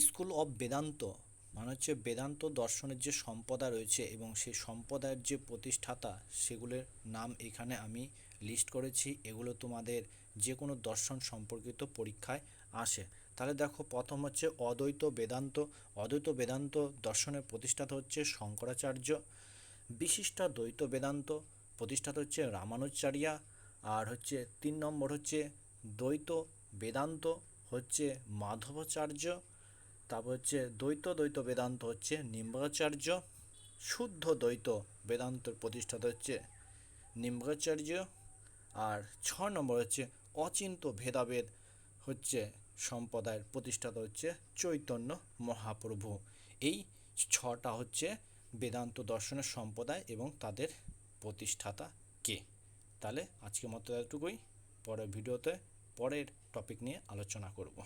School of Vedanta মানে হচ্ছে বেদান্ত দর্শনের যে সম্পদা রয়েছে এবং সেই সম্প্রদায়ের যে প্রতিষ্ঠাতা, সেগুলোর নাম এখানে আমি লিস্ট করেছি। এগুলো তোমাদের যে কোনো দর্শন সম্পর্কিত পরীক্ষায় আসে। তাহলে দেখো, প্রথম হচ্ছে অদ্বৈত বেদান্ত। অদ্বৈত বেদান্ত দর্শনের প্রতিষ্ঠাতা হচ্ছে শঙ্করাচার্য। বিশিষ্ট দ্বৈত বেদান্ত প্রতিষ্ঠাতা হচ্ছে রামানুজাচার্য আর হচ্ছে তিন নম্বর হচ্ছে দ্বৈত বেদান্ত হচ্ছে মাধবাচার্য। তারপর হচ্ছে দ্বৈত দ্বৈত বেদান্ত হচ্ছে নিম্বাচার্য, শুদ্ধ দ্বৈত বেদান্তর প্রতিষ্ঠাতা হচ্ছে নিম্বাচার্য, আর ছ নম্বর হচ্ছে অচিন্ত ভেদাভেদ হচ্ছে সম্প্রদায়ের প্রতিষ্ঠাতা হচ্ছে চৈতন্য মহাপ্রভু। এই ছটা হচ্ছে বেদান্ত দর্শনের সম্প্রদায় এবং তাদের প্রতিষ্ঠাতা কে? তাহলে আজকের মতো এতটুকুই। পরের ভিডিওতে পরের টপিক নিয়ে আলোচনা করব।